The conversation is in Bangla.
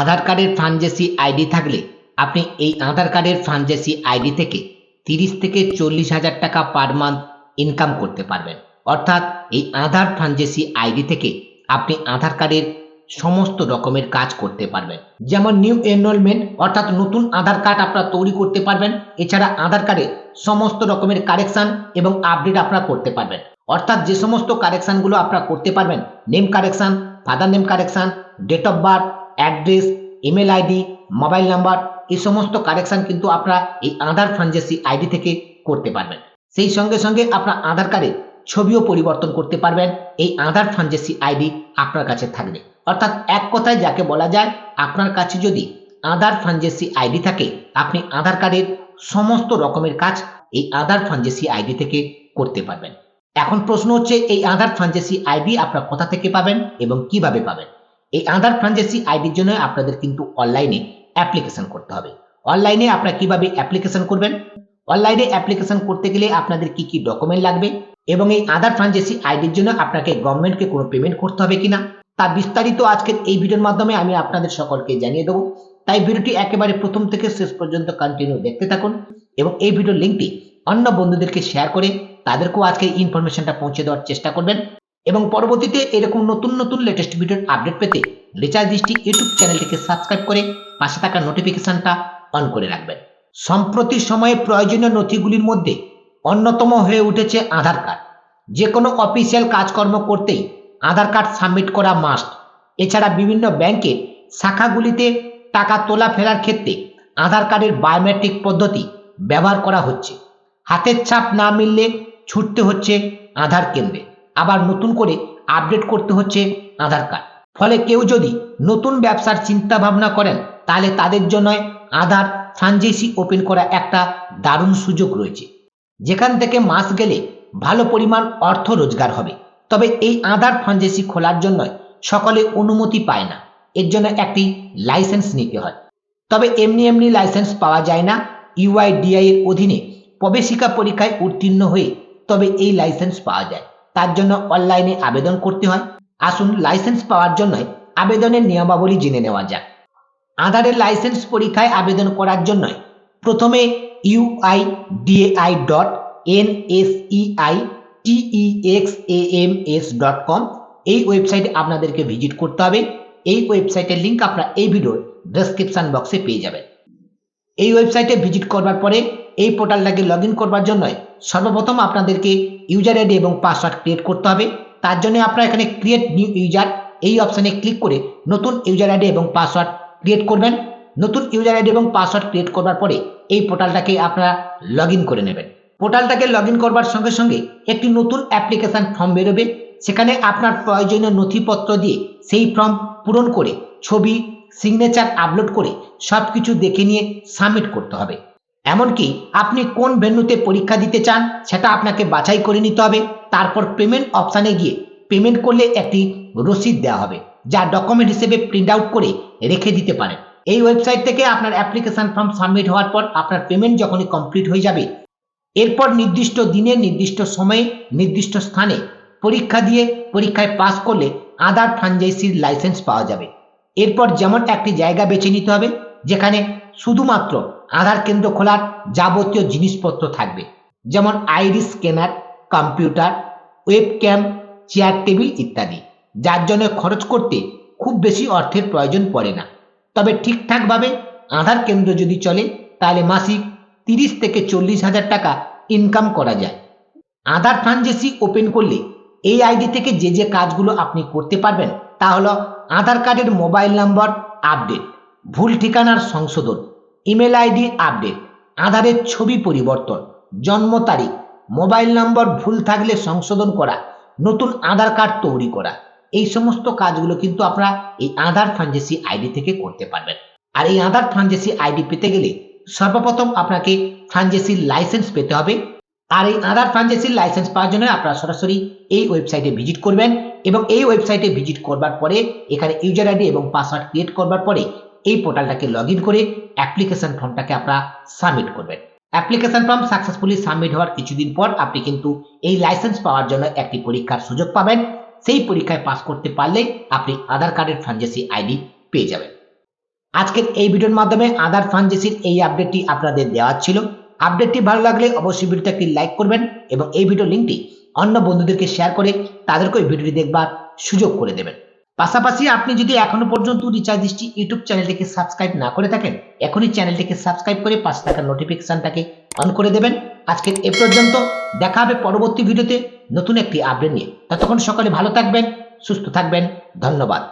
আধার কার্ডের ফ্রাঞ্চেসি আইডি থাকলে আপনি এই আধার কার্ডের ফ্রাঞ্চেসি আইডি থেকে তিরিশ থেকে চল্লিশ হাজার টাকা পার মান্থ ইনকাম করতে পারবেন। অর্থাৎ এই আধার ফ্রাঞ্চেসি আইডি থেকে আপনি আধার কার্ডের সমস্ত রকমের কাজ করতে পারবেন। যেমন নিউ এনরোলমেন্ট, অর্থাৎ নতুন আধার কার্ড আপনারা তৈরি করতে পারবেন। এছাড়া আধার কার্ডে সমস্ত রকমের কারেকশন এবং আপডেট আপনারা করতে পারবেন। অর্থাৎ যে সমস্ত কারেকশনগুলো আপনারা করতে পারবেন, name correction, father name correction, date of birth address email ID, mobile number, এই সমস্ত কারেকশন কিন্তু আপনারা এই আধার ফ্রাঞ্চেসি আইডি থেকে করতে পারবেন। সেই সঙ্গে সঙ্গে আপনার আধার কার্ডে ছবিও পরিবর্তন করতে পারবেন। এই আধার ফ্রাঞ্চেসি আইডি আপনার কাছে থাকবে। অর্থাৎ এক কথায় যাকে বলা যায়, আপনার কাছে যদি আধার ফ্রাঞ্চেসি আইডি থাকে, আপনি আধার কার্ডের সমস্ত রকমের কাজ এই আধার ফ্রাঞ্চেসি আইডি থেকে করতে পারবেন। এখন প্রশ্ন হচ্ছে, এই আধার ফ্রাঞ্চেসি আইডি আপনার কোথা থেকে পাবেন এবং কীভাবে পাবেন? এই আধার ফ্রাঞ্চেসি আইডির জন্য আপনাদের কিন্তু অনলাইনে অ্যাপ্লিকেশন করতে হবে। অনলাইনে আপনারা কীভাবে অ্যাপ্লিকেশন করবেন? অনলাইনে অ্যাপ্লিকেশন করতে গেলে আপনাদের কি কি ডকুমেন্ট লাগবে? এবং এই আধার ফ্রাঞ্চেসি আইডির জন্য আপনাকে গভর্নমেন্টকে কোনো পেমেন্ট করতে হবে কিনা? তা বিস্তারিত আজকের এই ভিডিওর মাধ্যমে আমি আপনাদের সকলকে জানিয়ে দেবো। তাই ভিডিওটি একেবারে প্রথম থেকে শেষ পর্যন্ত কন্টিনিউ দেখতে থাকুন এবং এই ভিডিওর লিঙ্কটি অন্য বন্ধুদেরকে শেয়ার করে তাদেরকেও আজকে ইনফরমেশনটা পৌঁছে দেওয়ার চেষ্টা করবেন। এবং পরবর্তীতে এরকম নতুন নতুন লেটেস্ট ভিডিওর আপডেট পেতে রিচার্জ দৃষ্টি ইউটিউব চ্যানেলটিকে সাবস্ক্রাইব করে পাশে থাকা নোটিফিকেশনটা অন করে রাখবেন। সম্প্রতি সময়ে প্রয়োজনীয় নথিগুলির মধ্যে অন্যতম হয়ে উঠেছে আধার কার্ড। যে কোনো অফিসিয়াল কাজকর্ম করতেই আধার কার্ড সাবমিট করা মাস্ট এছাড়া বিভিন্ন ব্যাংকের শাখাগুলিতে টাকা তোলা ফেরার ক্ষেত্রে আধার কার্ডের বায়োমেট্রিক পদ্ধতি ব্যবহার করা হচ্ছে। হাতের ছাপ না মিললে ছুটতে হচ্ছে আধার কেন্দ্রে। আবার নতুন করে আপডেট করতে হচ্ছে আধার কার্ড ফলে কেউ যদি নতুন ব্যবসার চিন্তা ভাবনা করেন, তাহলে তাদের জন্য আধার ফ্রাঞ্চাইজি ওপেন করা একটা দারুণ সুযোগ রয়েছে। যেখান থেকে মাস গেলে ভালো পরিমাণ অর্থ রোজগার হবে। তবে এই আধার ফ্রাঞ্চাইজি খোলার জন্য সকলে অনুমতি পায় না। এর জন্য একটি লাইসেন্স নিতে হয়। তবে এমনি এমনি লাইসেন্স পাওয়া যায় না। ইউআইডিআই এর অধীনে প্রবেশিকা পরীক্ষায় উত্তীর্ণ হয়ে তবে এই লাইসেন্স পাওয়া যায়। তার জন্য অনলাইনে আবেদন করতে হয়। আসুন লাইসেন্স পাওয়ার জন্য আবেদনের নিয়মাবলী জেনে নেওয়া যাক। আধারের লাইসেন্স পরীক্ষায় আবেদন করার জন্য প্রথমে UIDAI dot N S E I T E X M S dot com এই ওয়েবসাইটে আপনাদেরকে ভিজিট করতে হবে। এই ওয়েবসাইটের লিঙ্ক আপনারা এই ভিডিওর ডেসক্রিপশন বক্সে পেয়ে যাবেন। এই ওয়েবসাইটে ভিজিট করবার পরে এই পোর্টালটাকে লগ ইন করবার জন্য সর্বপ্রথম আপনাদেরকে ইউজার আইডি এবং পাসওয়ার্ড ক্রিয়েট করতে হবে। তার জন্য আপনারা এখানে ক্রিয়েট নিউ ইউজার এই অপশানে ক্লিক করে নতুন ইউজার আইডি এবং পাসওয়ার্ড ক্রিয়েট করবেন। নতুন ইউজার আইডি এবং পাসওয়ার্ড ক্রিয়েট করবার পরে এই পোর্টালটাকে আপনারা লগ করে নেবেন। পোর্টালটাকে লগ করবার সঙ্গে সঙ্গে একটি নতুন অ্যাপ্লিকেশন ফর্ম বেরোবে। সেখানে আপনার প্রয়োজনীয় নথিপত্র দিয়ে সেই ফর্ম পূরণ করে ছবি সিগনেচার আপলোড করে সব কিছু দেখে নিয়ে সাবমিট করতে হবে। এমনকি আপনি কোন ভেন্যুতে পরীক্ষা দিতে চান সেটা আপনাকে বাছাই করে নিতে হবে। তারপর পেমেন্ট অপশানে গিয়ে পেমেন্ট করলে একটি রসিদ দেওয়া হবে, যা ডকুমেন্ট হিসেবে প্রিন্ট আউট করে রেখে দিতে পারেন। এই ওয়েবসাইট থেকে আপনার অ্যাপ্লিকেশন ফর্ম সাবমিট হওয়ার পর আপনার পেমেন্ট যখনই কমপ্লিট হয়ে যাবে, এরপর নির্দিষ্ট দিনে, নির্দিষ্ট সময়ে, নির্দিষ্ট স্থানে পরীক্ষা দিয়ে পরীক্ষায় পাস করলে আধার ফ্রাঞ্চাইজির লাইসেন্স পাওয়া যাবে। এরপর যেমন একটি জায়গা বেছে নিতে হবে, যেখানে শুধুমাত্র আধার কেন্দ্র খোলার যাবতীয় জিনিসপত্র থাকবে। যেমন iris scanner, computer webcam chair table ইত্যাদি। যার জন্য খরচ করতে খুব বেশি অর্থের প্রয়োজন পড়ে না। তবে ঠিকঠাকভাবে আধার কেন্দ্র যদি চলে, তাহলে মাসিক তিরিশ থেকে চল্লিশ হাজার টাকা ইনকাম করা যায়। আধার ফ্রাঞ্চেসি ওপেন করলে এই আইডি থেকে যে যে কাজগুলো আপনি করতে পারবেন, তা হলো আধার কার্ডের মোবাইল নম্বর আপডেট, ভুল ঠিকানার সংশোধন ইমেল আইডি আপডেট, আধারের ছবি পরিবর্তন, জন্ম তারিখ, মোবাইল নম্বর ভুল থাকলে সংশোধন করা, নতুন আধার কার্ড তৈরি করা। এই সমস্ত কাজগুলো কিন্তু আপনারা এই আধার ফ্রাঞ্চেসি আইডি থেকে করতে পারবেন। আর এই আধার ফ্রাঞ্চেসি আইডি পেতে গেলে সর্বপ্রথম আপনাকে ফ্রাঞ্চেসির লাইসেন্স পেতে হবে। আর এই আধার ফ্রাঞ্চাইজির লাইসেন্স পাওয়ার জন্য আপনারা সরাসরি এই ওয়েবসাইটে ভিজিট করবেন এবং এই ওয়েবসাইটে ভিজিট করবার পরে এখানে ইউজার আইডি এবং পাসওয়ার্ড ক্রিয়েট করবার পরে এই পোর্টালটাকে লগ ইন করে অ্যাপ্লিকেশন ফর্মটাকে আপনারা সাবমিট করবেন। অ্যাপ্লিকেশন ফর্ম সাকসেসফুলি সাবমিট হওয়ার কিছুদিন পর আপনি কিন্তু এই লাইসেন্স পাওয়ার জন্য একটি পরীক্ষার সুযোগ পাবেন। সেই পরীক্ষায় পাস করতে পারলে আপনি আধার কার্ডের ফ্রাঞ্চাইজি আইডি পেয়ে যাবেন। আজকের এই ভিডিওর মাধ্যমে আধার ফ্রাঞ্চাইজির এই আপডেটটি আপনাদের দেওয়া ছিল। আপডেটটি ভালো লাগলে অবশ্যই ভিডিওতে একটি লাইক করবেন এবং এই ভিডিও লিঙ্কটি অন্য বন্ধুদেরকে শেয়ার করে তাদেরকে ওই ভিডিওটি দেখবার সুযোগ করে দেবেন। পাশাপাশি আপনি যদি এখনও পর্যন্ত রিচার্জ দৃষ্টি ইউটিউব চ্যানেলটিকে সাবস্ক্রাইব না করে থাকেন, এখনই চ্যানেলটিকে সাবস্ক্রাইব করে পাশে থাকা নোটিফিকেশনটাকে অন করে দেবেন। আজকের এ পর্যন্ত, দেখা হবে পরবর্তী ভিডিওতে নতুন একটি আপডেট নিয়ে। ততক্ষণ সকলে ভালো থাকবেন, সুস্থ থাকবেন, ধন্যবাদ।